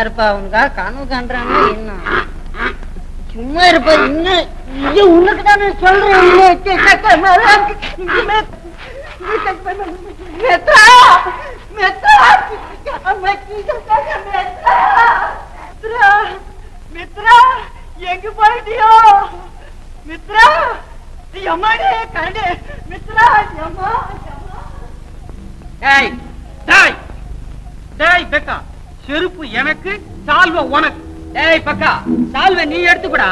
இருப்பா அவனுக்கா கனவு காண்றானா என்ன? சும்மா இருப்பா இன்னும் இது உனக்கு தானே சொல்றேன் இன்னும் மித்ரா மித்ரா எங்க போயிட்டியோ? மித்ரா எம்மாடே கரண்டு மித்ரா எம்மா டேய் டேய் டேய் பெக்கா. செருப்பு எனக்கு சால்வை உனக்கு. டேய் பக்கா சால்வை நீ எடுத்துக்கூடா.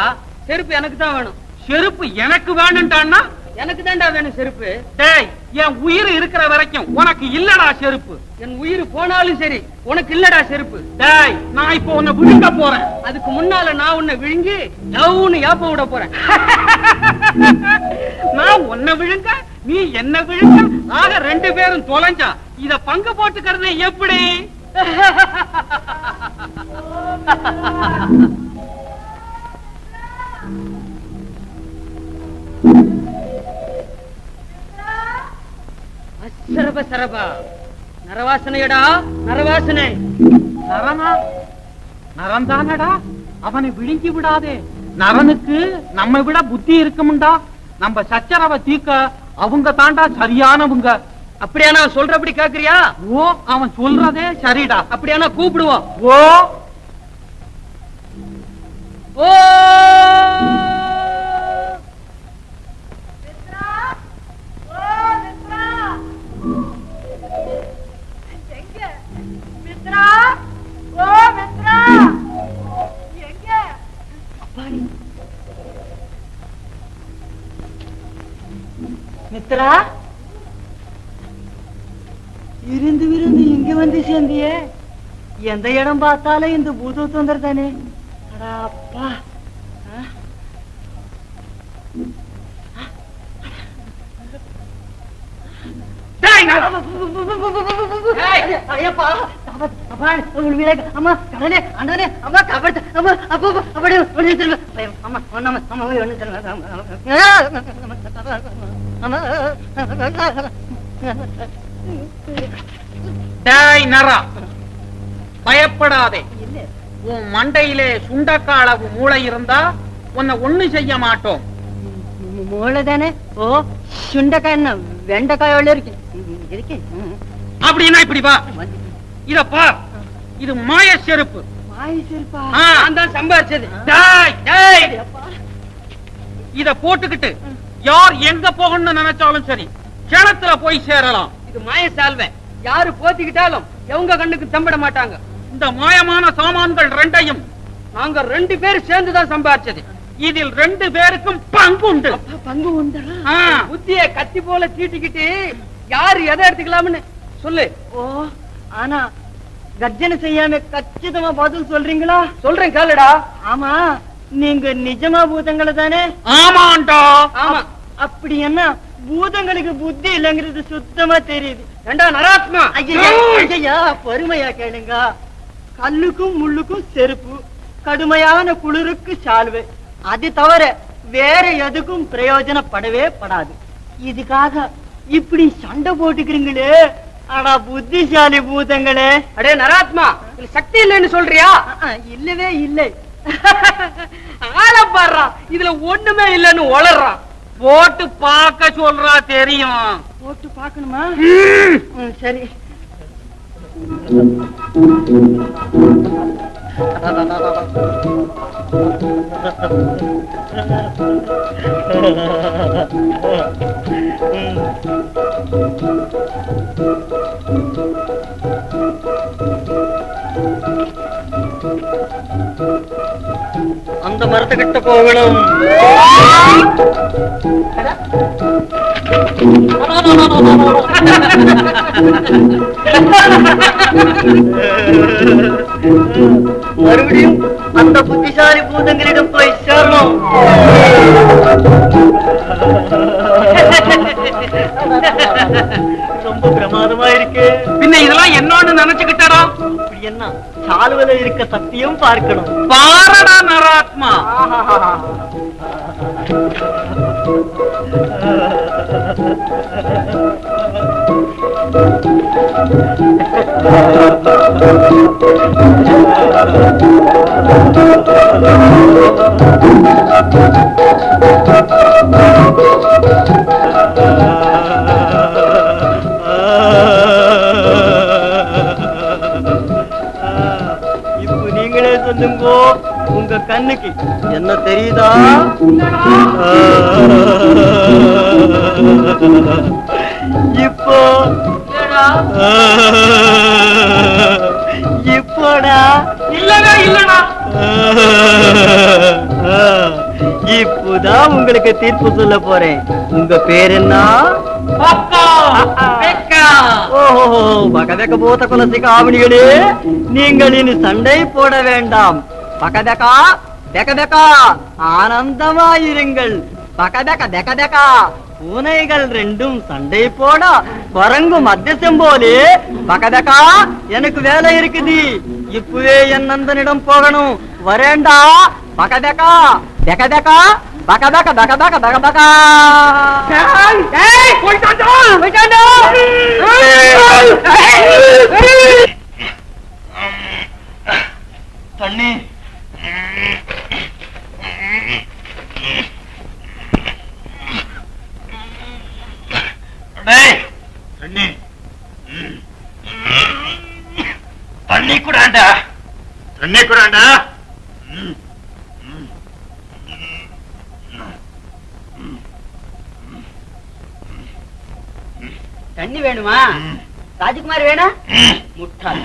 செருப்பு எனக்கு தான் வேணும். செருப்பு எனக்கு வேணும்டான்னா? எனக்கு தான்டா வேணும் செருப்பு. டேய் என் உயிர் இருக்கிற வரைக்கும் உனக்கு இல்லடா செருப்பு. என் உயிர் போனாலும் சரி உனக்கு இல்லடா செருப்பு. டேய் நான் இப்போ உன்னை விழுங்க போறேன். அதுக்கு முன்னால நான் உன்னை விழுங்கி லவ்னு ஏப்ப விட போறேன். நான் உன்னை விழுங்க நீ என்ன விழுங்க ஆக ரெண்டு பேரும் தொலைஞ்சா இத பங்கு போட்டுக்கிறது எப்படி? அசரப சரபா. நரவாசனையடா நரவாசனை. நரனா? நரந்தானடா அவனை விழுங்கி விடாதே. நரனுக்கு நம்ம விட புத்தி இருக்கும்டா நம்ம சச்சரவை தீக்க அவங்க தாண்டா சரியானவங்க. அப்படியானா சொல்றபடி கேக்குறியா? ஓ அவன் சொல்றதே சரிடா. அப்படியானா கூப்பிடுவோம். ஓ. ஓ. மித்ரா? விருந்து விருந்து இங்க வந்து சேர்ந்திய எந்த இடம் பார்த்தாலும் இந்த பூத தொந்தர் அப்பா அம்மா, கடனே, அம்மா, அம்மா, அப்பா, அப்படி, ஒண்ணு அம்மா, ஒண்ணு டேய் நரா. பயப்படாதே. உன் மண்டையிலே சுண்டக்கா அளவு மூளை இருந்தா உன்னை ஒண்ணு செய்ய மாட்டோம். மூளை தானே ஓ சுண்டைக்காய் என்ன? வெண்டைக்காய் எவ்வளவு இருக்கு? இருக்கு. அப்படின்னா இப்படி வா. இத பார். இது மாய செருப்பு. வாய் சிரிப்பா. நான் தான் சம்பாதிச்சது டேய், டேய். இத போட்டுக்கிட்டு யார் எங்க போகணும்னு நினைச்சாலும் சரி கிணத்துல போய் சேரலாம். இது மாய சால்வை. யாரு போத்திக்கிட்டாலும் எவங்க கண்ணுக்கு தம்பிட மாட்டாங்க. இந்த மாயமான சாமான்கள் ரெண்டையும் நாங்க ரெண்டு பேரும் சேர்ந்து தான் சம்பாதிச்சது இதில் ரெண்டு பேருக்கும் பங்குண்டு அப்பா, பங்கு உண்டா ஆ, புத்திய கத்தி போல தீட்டிக்கிட்டு யாரு எதை எடுத்துக்கலாம்னு சொல்லு. ஓ ஆனா கர்ஜனை செய்யாம கச்சிதமா பதில் சொல்றீங்களா? சொல்றேன் கேளுடா. ஆமா நீங்க நிஜமா பூதங்களை தானே? ஆமாண்டா. ஆமா. அப்படி என்ன? பூதங்களுக்கு புத்தி இல்லைங்கிறது சுத்தமா தெரியுது. ரெண்டா நராத்மா? ஐயா பொறுமையா கேளுங்க. கல்லுக்கும் முள்ளுக்கும் செருப்பு கடுமையான குளிருக்கு சால்வை. அது தவிர வேற எதுக்கும் பிரயோஜனப்படவே படாது. இதுக்காக இப்படி சண்டை போட்டுக்கிறீங்களே. ஆனா புத்திசாலி பூதங்களே. அடே நராத்மா சக்தி இல்லைன்னு சொல்றியா? இல்லவே இல்லை. ஆள பாடுறா. இதுல ஒண்ணுமே இல்லைன்னு உளறான். போட்டு பார்க்க சொல்றா தெரியும். போட்டு பார்க்கணுமா? ம், சரி. அந்த மரத்துக்கிட்ட போகணும். மறுபடியும் அந்த புத்திசாலி பூதங்களிடம் போய் சேரணும். ரொம்ப என்ன? சாலுவல இருக்க சத்தியம் பார்க்கணும். பாரடா நராத்மா. ஆஹா இப்போ நீங்களே சொல்லுங்க உங்க கண்ணுக்கு. என்ன தெரியுதா? இப்போ இப்போடா. இல்லவே இல்லடா. இப்போதான் உங்களுக்கு தீர்ப்பு சொல்ல போறேன். உங்க பேர் என்ன? பக்கா ஓஹோ குலசி காவணிகளே நீங்கள் இனி சண்டை போட வேண்டாம். பகதக்கா தெகதக்கா ஆனந்தமாயிருங்கள். பகதக தெகதக்கா பூனைகள் ரெண்டும் சண்டை போட குரங்கு மத்தியசம் போலே பகதக்கா எனக்கு வேலை இருக்குது. இப்பவே என் நந்தனிடம் போகணும். வரேண்டா. பகதக்கா தெகதக்கா பகதக்க தகதக்க தகதக்கா தண்ணி தண்ணி தண்ணி கூடாண்டா தண்ணி கூடாண்டா தண்ணி வேணுமா? ராஜகுமார் வேணா? முட்டாள்.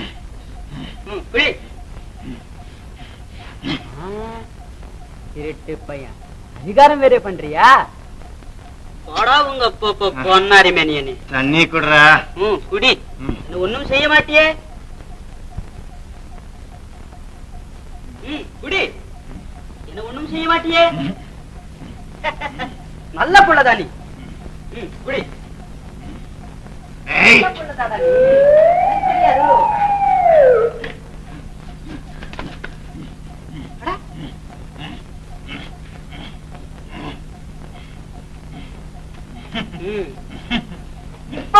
திருட்டு பையன். அதிகாரம் வேற பண்றியா? போடா உங்க பொன்னாரி மேனியனே. தண்ணி குடுறா. ம் குடி. ஒண்ணும் செய்ய மாட்டியே. ம் குடி. என்ன ஒண்ணும் செய்ய மாட்டியே? நல்ல புள்ளதா நீ ம் குடி ஏய் நல்ல புள்ளதாடா நீ எனக்கு தெரியாது அடா. ம். இப்ப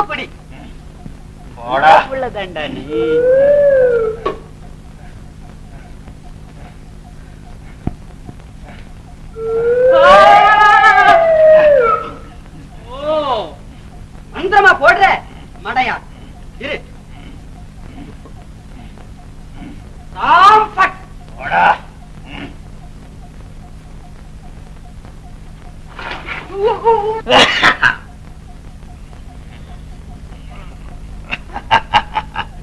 குடி போடா. புள்ளதாண்டா நீ தாம் பட் போடா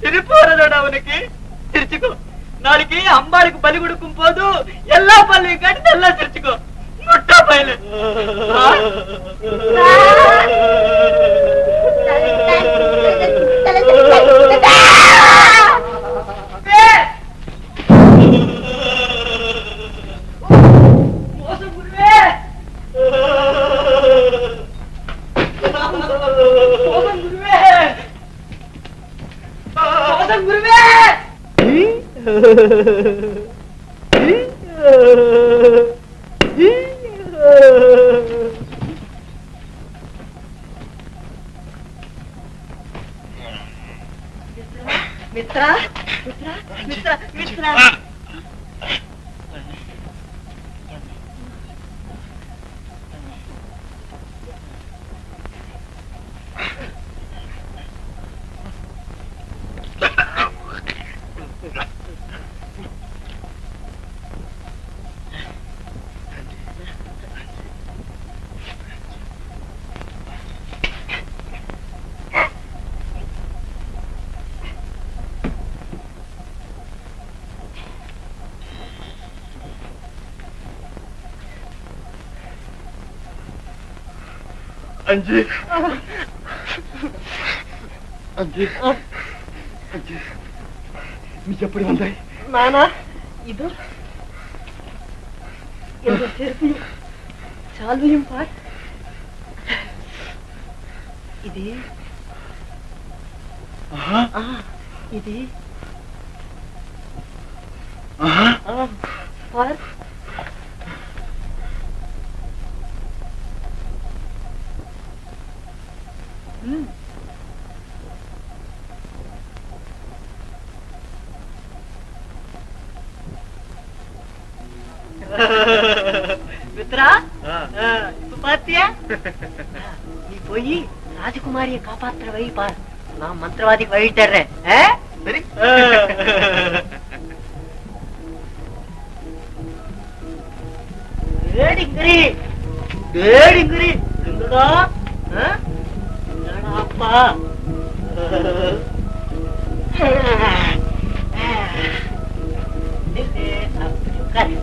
சிரிப்பு வரலோட அவனுக்கு சிரிச்சுக்கோ நாளைக்கு அம்பாளுக்கு பலி கொடுக்கும் போது எல்லா பல்லையும் கட்டி நல்லா சிரிச்சுக்கோ முட்டா பயில மித்ரா மித்ரா மித்ரா மித்ரா அஞ்சு அஞ்சு அஞ்சு நீ எப்படி வந்தாய் நானா இது இந்த செருப்பையும் சால்வையும் பார் இது ஆஹா, ஆ இது ஆஹா. மித்ரா இப்ப பாத்தியா? நீ போய் ராஜகுமாரிய காப்பாத்துற வழி பார். நான் மந்திரவாதிக்கு வழி தர்றேன். சரி. ஏடிங்கிரி ஏடிங்கிரி இருந்துடா ஆ? என்னடா அப்பா நில்லு, அப்படி உட்காரு.